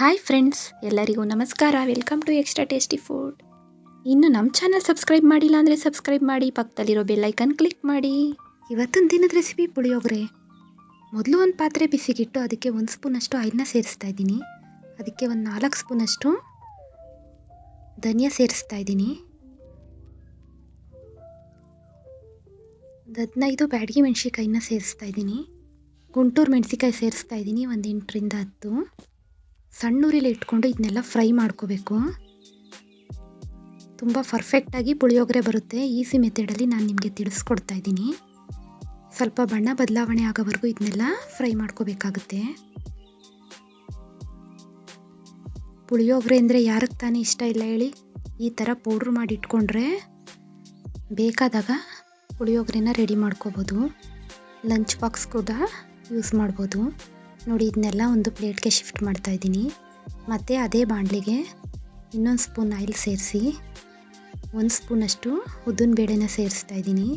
Hi friends, ಎಲ್ಲರಿಗೂ ನಮಸ್ಕಾರ. Welcome to extra tasty food ಇನ್ನು ನಮ್ಮ ಚಾನಲ್ ಸಬ್ಸ್ಕ್ರೈಬ್ ಮಾಡಿಲ್ಲ ಅಂದರೆ ಸಬ್ಸ್ಕ್ರೈಬ್ ಮಾಡಿ, ಪಕ್ಕದಲ್ಲಿರೋ ಬೆಲ್ಲೈಕನ್ ಕ್ಲಿಕ್ ಮಾಡಿ. ಇವತ್ತೊಂದು ದಿನದ ರೆಸಿಪಿ ಪುಳಿಯೋಗ್ರೆ. ಮೊದಲು ಒಂದು ಪಾತ್ರೆ ಬಿಸಿಗಿಟ್ಟು ಅದಕ್ಕೆ ಒಂದು ಸ್ಪೂನಷ್ಟು ಆಯಿಲ್ನ ಸೇರಿಸ್ತಾ ಇದ್ದೀನಿ. ಅದಕ್ಕೆ ಒಂದು ನಾಲ್ಕು ಸ್ಪೂನಷ್ಟು ಧನಿಯಾ ಸೇರಿಸ್ತಾ ಇದ್ದೀನಿ. ಒಂದು ಹದಿನೈದು ಬ್ಯಾಡಗಿ ಮೆಣಸಿಕಾಯಿನ ಸೇರಿಸ್ತಾ ಇದ್ದೀನಿ. ಗುಂಟೂರು ಮೆಣಸಿಕಾಯಿ ಸೇರಿಸ್ತಾ ಇದ್ದೀನಿ, ಒಂದು ಎಂಟರಿಂದ ಹತ್ತು. ಸಣ್ಣೂರಿಲಿ ಇಟ್ಕೊಂಡು ಇದನ್ನೆಲ್ಲ ಫ್ರೈ ಮಾಡ್ಕೋಬೇಕು. ತುಂಬ ಪರ್ಫೆಕ್ಟಾಗಿ ಪುಳಿಯೋಗರೆ ಬರುತ್ತೆ. ಈಸಿ ಮೆಥಡಲ್ಲಿ ನಾನು ನಿಮಗೆ ತಿಳಿಸ್ಕೊಡ್ತಾ ಇದ್ದೀನಿ. ಸ್ವಲ್ಪ ಬಣ್ಣ ಬದಲಾವಣೆ ಆಗೋವರೆಗೂ ಇದನ್ನೆಲ್ಲ ಫ್ರೈ ಮಾಡ್ಕೋಬೇಕಾಗುತ್ತೆ. ಪುಳಿಯೋಗರೆ ಅಂದರೆ ಯಾರಿಗೆ ತಾನೇ ಇಷ್ಟ ಇಲ್ಲ ಹೇಳಿ, ಈ ಥರ ಪೌಡ್ರ್ ಮಾಡಿ ಇಟ್ಕೊಂಡ್ರೆ ಬೇಕಾದಾಗ ಪುಳಿಯೋಗರೆನ ರೆಡಿ ಮಾಡ್ಕೋಬೋದು. ಲಂಚ್ ಬಾಕ್ಸ್ ಕೂಡ ಯೂಸ್ ಮಾಡ್ಬೋದು. ನೋಡಿ, ಇದನ್ನೆಲ್ಲ ಒಂದು ಪ್ಲೇಟ್ಗೆ ಶಿಫ್ಟ್ ಮಾಡ್ತಾ ಇದ್ದೀನಿ. ಮತ್ತು ಅದೇ ಬಾಣಲಿಗೆ ಇನ್ನೊಂದು ಸ್ಪೂನ್ ಆಯಿಲ್ ಸೇರಿಸಿ, ಒಂದು ಸ್ಪೂನಷ್ಟು ಉದ್ದಿನ ಬೇಳೆನ ಸೇರಿಸ್ತಾ ಇದ್ದೀನಿ.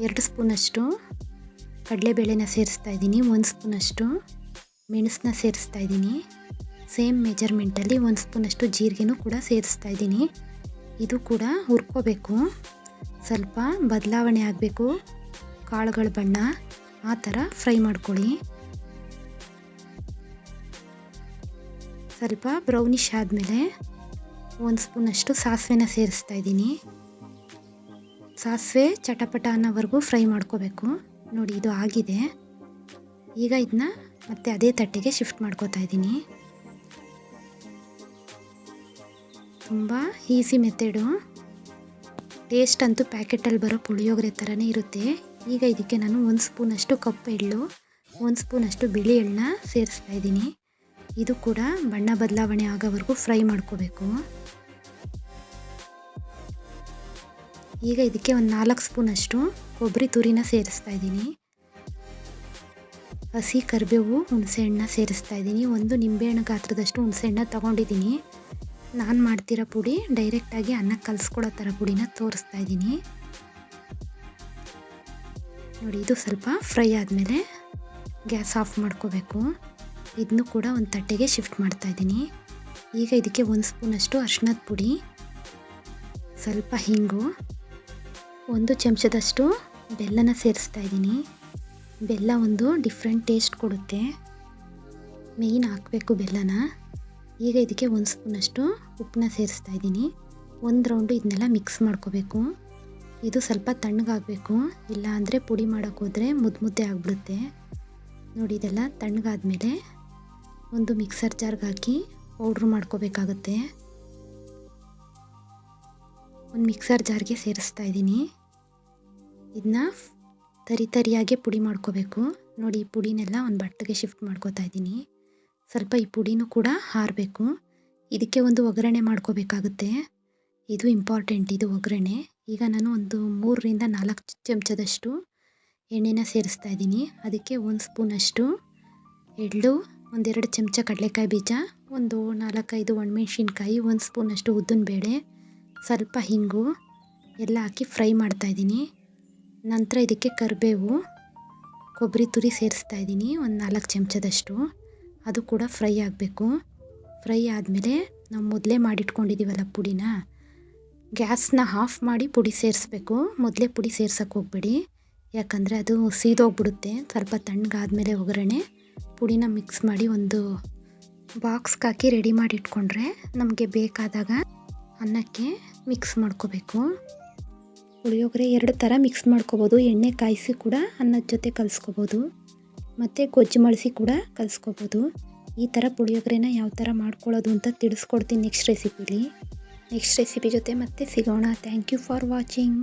ಎರಡು ಸ್ಪೂನಷ್ಟು ಕಡಲೆಬೇಳೆನ ಸೇರಿಸ್ತಾ ಇದ್ದೀನಿ. ಒಂದು ಸ್ಪೂನಷ್ಟು ಮೆಣಸನ್ನ ಸೇರಿಸ್ತಾ ಇದ್ದೀನಿ. ಸೇಮ್ ಮೆಜರ್ಮೆಂಟಲ್ಲಿ ಒಂದು ಸ್ಪೂನಷ್ಟು ಜೀರಿಗೆನೂ ಕೂಡ ಸೇರಿಸ್ತಾ ಇದ್ದೀನಿ. ಇದು ಕೂಡ ಹುರ್ಕೋಬೇಕು. ಸ್ವಲ್ಪ ಬದಲಾವಣೆ ಆಗಬೇಕು. ಕಾಳುಗಳ ಬಣ್ಣ ಆ ಥರ ಫ್ರೈ ಮಾಡ್ಕೊಳ್ಳಿ. ಸ್ವಲ್ಪ ಬ್ರೌನಿಷ್ ಆದಮೇಲೆ ಒಂದು ಸ್ಪೂನಷ್ಟು ಸಾಸಿವೆನ ಸೇರಿಸ್ತಾ ಇದ್ದೀನಿ. ಸಾಸಿವೆ ಚಟಪಟ ಅನ್ನೋವರೆಗೂ ಫ್ರೈ ಮಾಡ್ಕೋಬೇಕು. ನೋಡಿ, ಇದು ಆಗಿದೆ. ಈಗ ಇದನ್ನ ಮತ್ತೆ ಅದೇ ತಟ್ಟೆಗೆ ಶಿಫ್ಟ್ ಮಾಡ್ಕೋತಾ ಇದ್ದೀನಿ. ತುಂಬ ಈಸಿ ಮೆಥಡು ಟೇಸ್ಟ್ ಅಂತೂ ಪ್ಯಾಕೆಟಲ್ಲಿ ಬರೋ ಪುಳಿಯೋಗರೆ ಥರನೇ ಇರುತ್ತೆ. ಈಗ ಇದಕ್ಕೆ ನಾನು ಒಂದು ಸ್ಪೂನಷ್ಟು ಕಪ್ಪು ಎಳ್ಳು, ಒಂದು ಸ್ಪೂನಷ್ಟು ಬಿಳಿ ಎಳ್ಳನ್ನ ಸೇರಿಸ್ತಾ ಇದ್ದೀನಿ. ಇದು ಕೂಡ ಬಣ್ಣ ಬದಲಾವಣೆ ಆಗೋವರೆಗೂ ಫ್ರೈ ಮಾಡ್ಕೋಬೇಕು. ಈಗ ಇದಕ್ಕೆ ಒಂದು ನಾಲ್ಕು ಸ್ಪೂನಷ್ಟು ಕೊಬ್ಬರಿ ತುರಿನ ಸೇರಿಸ್ತಾ ಇದ್ದೀನಿ. ಹಸಿ ಕರಿಬೇವು ಹುಣಸೆಹಣ್ಣ ಸೇರಿಸ್ತಾ ಇದ್ದೀನಿ. ಒಂದು ನಿಂಬೆಹಣ್ಣು ಗಾತ್ರದಷ್ಟು ಹುಣಸೆಹಣ್ಣ ತೊಗೊಂಡಿದ್ದೀನಿ. ನಾನು ಮಾಡ್ತಿರೋ ಪುಡಿ ಡೈರೆಕ್ಟಾಗಿ ಅನ್ನಕ್ಕೆ ಕಲಿಸ್ಕೊಡೋ ಥರ ಪುಡಿನ ತೋರಿಸ್ತಾ ಇದ್ದೀನಿ. ನೋಡಿ, ಇದು ಸ್ವಲ್ಪ ಫ್ರೈ ಆದಮೇಲೆ ಗ್ಯಾಸ್ ಆಫ್ ಮಾಡ್ಕೋಬೇಕು. ಇದನ್ನು ಕೂಡ ಒಂದು ತಟ್ಟೆಗೆ ಶಿಫ್ಟ್ ಮಾಡ್ತಾ ಇದ್ದೀನಿ. ಈಗ ಇದಕ್ಕೆ ಒಂದು ಸ್ಪೂನಷ್ಟು ಅರ್ಶಿನದ ಪುಡಿ, ಸ್ವಲ್ಪ ಹಿಂಗು, ಒಂದು ಚಮಚದಷ್ಟು ಬೆಲ್ಲನ ಸೇರಿಸ್ತಾ ಇದ್ದೀನಿ. ಬೆಲ್ಲ ಒಂದು ಡಿಫ್ರೆಂಟ್ ಟೇಸ್ಟ್ ಕೊಡುತ್ತೆ. ಮೇಯ್ನ್ ಹಾಕಬೇಕು ಬೆಲ್ಲನ. ಈಗ ಇದಕ್ಕೆ ಒಂದು ಸ್ಪೂನಷ್ಟು ಉಪ್ಪನ್ನ ಸೇರಿಸ್ತಾ ಇದ್ದೀನಿ. ಒಂದು ರೌಂಡು ಇದನ್ನೆಲ್ಲ ಮಿಕ್ಸ್ ಮಾಡ್ಕೋಬೇಕು. ಇದು ಸ್ವಲ್ಪ ತಣ್ಣಗಾಗಬೇಕು. ಇಲ್ಲ ಅಂದರೆ ಪುಡಿ ಮಾಡೋಕ್ಕೋದ್ರೆ ಮುದ್ದು ಆಗಿಬಿಡುತ್ತೆ. ನೋಡಿ, ಇದೆಲ್ಲ ತಣ್ಣಗಾದ್ಮೇಲೆ ಒಂದು ಮಿಕ್ಸರ್ ಜಾರ್ಗೆ ಹಾಕಿ ಪೌಡ್ರ್ ಮಾಡ್ಕೋಬೇಕಾಗುತ್ತೆ. ಒಂದು ಮಿಕ್ಸರ್ ಜಾರ್ಗೆ ಸೇರಿಸ್ತಾ ಇದ್ದೀನಿ. ಇದನ್ನ ತರಿ ತರಿಯಾಗೆ ಪುಡಿ ಮಾಡ್ಕೋಬೇಕು. ನೋಡಿ, ಈ ಪುಡಿನೆಲ್ಲ ಒಂದು ಬಟ್ಟೆಗೆ ಶಿಫ್ಟ್ ಮಾಡ್ಕೋತಾ ಇದ್ದೀನಿ. ಸ್ವಲ್ಪ ಈ ಪುಡಿನೂ ಕೂಡ ಹಾರಬೇಕು. ಇದಕ್ಕೆ ಒಂದು ಒಗ್ಗರಣೆ ಮಾಡ್ಕೋಬೇಕಾಗುತ್ತೆ. ಇದು ಇಂಪಾರ್ಟೆಂಟ್, ಇದು ಒಗ್ಗರಣೆ. ಈಗ ನಾನು ಒಂದು ಮೂರರಿಂದ ನಾಲ್ಕು ಚಮಚದಷ್ಟು ಎಣ್ಣೆನ ಸೇರಿಸ್ತಾ ಇದ್ದೀನಿ. ಅದಕ್ಕೆ ಒಂದು ಸ್ಪೂನಷ್ಟು ಎಳ್ಳು ಒಂದೆರಡು ಚಮಚ ಕಡಲೆಕಾಯಿ ಬೀಜ, ಒಂದು ನಾಲ್ಕೈದು ಒಣಮೆಣ್ಸಿನ್ಕಾಯಿ, ಒಂದು ಸ್ಪೂನಷ್ಟು ಬೇಳೆ, ಸ್ವಲ್ಪ ಹಿಂಗು, ಎಲ್ಲ ಹಾಕಿ ಫ್ರೈ ಮಾಡ್ತಾಯಿದ್ದೀನಿ ನಂತರ ಇದಕ್ಕೆ ಕರಿಬೇವು, ಕೊಬ್ಬರಿ ತುರಿ ಸೇರಿಸ್ತಾ ಇದ್ದೀನಿ, ಒಂದು ನಾಲ್ಕು ಚಮಚದಷ್ಟು. ಅದು ಕೂಡ ಫ್ರೈ ಆಗಬೇಕು. ಫ್ರೈ ಆದಮೇಲೆ ನಾವು ಮೊದಲೇ ಮಾಡಿಟ್ಕೊಂಡಿದ್ದೀವಲ್ಲ ಪುಡಿನ, ಗ್ಯಾಸ್ನ ಆಫ್ ಮಾಡಿ ಪುಡಿ ಸೇರಿಸ್ಬೇಕು. ಮೊದಲೇ ಪುಡಿ ಸೇರ್ಸೋಕ್ಕೆ ಹೋಗ್ಬೇಡಿ. ಯಾಕಂದರೆ ಅದು ಸೀದೋಗ್ಬಿಡುತ್ತೆ. ಸ್ವಲ್ಪ ತಣ್ಣಗಾದ್ಮೇಲೆ ಒಗ್ಗರಣೆ. ಪುಡಿನ ಮಿಕ್ಸ್ ಮಾಡಿ ಒಂದು ಬಾಕ್ಸ್ಗೆ ಹಾಕಿ ರೆಡಿ ಮಾಡಿ ಇಟ್ಕೊಂಡ್ರೆ ನಮಗೆ ಬೇಕಾದಾಗ ಅನ್ನಕ್ಕೆ ಮಿಕ್ಸ್ ಮಾಡ್ಕೋಬೇಕು. ಪುಳಿಯೋಗರೆ ಎರಡು ಥರ ಮಿಕ್ಸ್ ಮಾಡ್ಕೋಬೋದು. ಎಣ್ಣೆ ಕಾಯಿಸಿ ಕೂಡ ಅನ್ನದ ಜೊತೆ ಕಲಿಸ್ಕೋಬೋದು. ಮತ್ತು ಗೊಜ್ಜು ಮಳಸಿ ಕೂಡ ಕಲಿಸ್ಕೋಬೋದು. ಈ ಥರ ಪುಳಿಯೋಗರೆನ ಯಾವ ಥರ ಮಾಡ್ಕೊಳ್ಳೋದು ಅಂತ ತಿಳಿಸ್ಕೊಡ್ತೀನಿ ನೆಕ್ಸ್ಟ್ ರೆಸಿಪಿಲಿ ನೆಕ್ಸ್ಟ್ ರೆಸಿಪಿ ಜೊತೆ ಮತ್ತೆ ಸಿಗೋಣ. Thank you for watching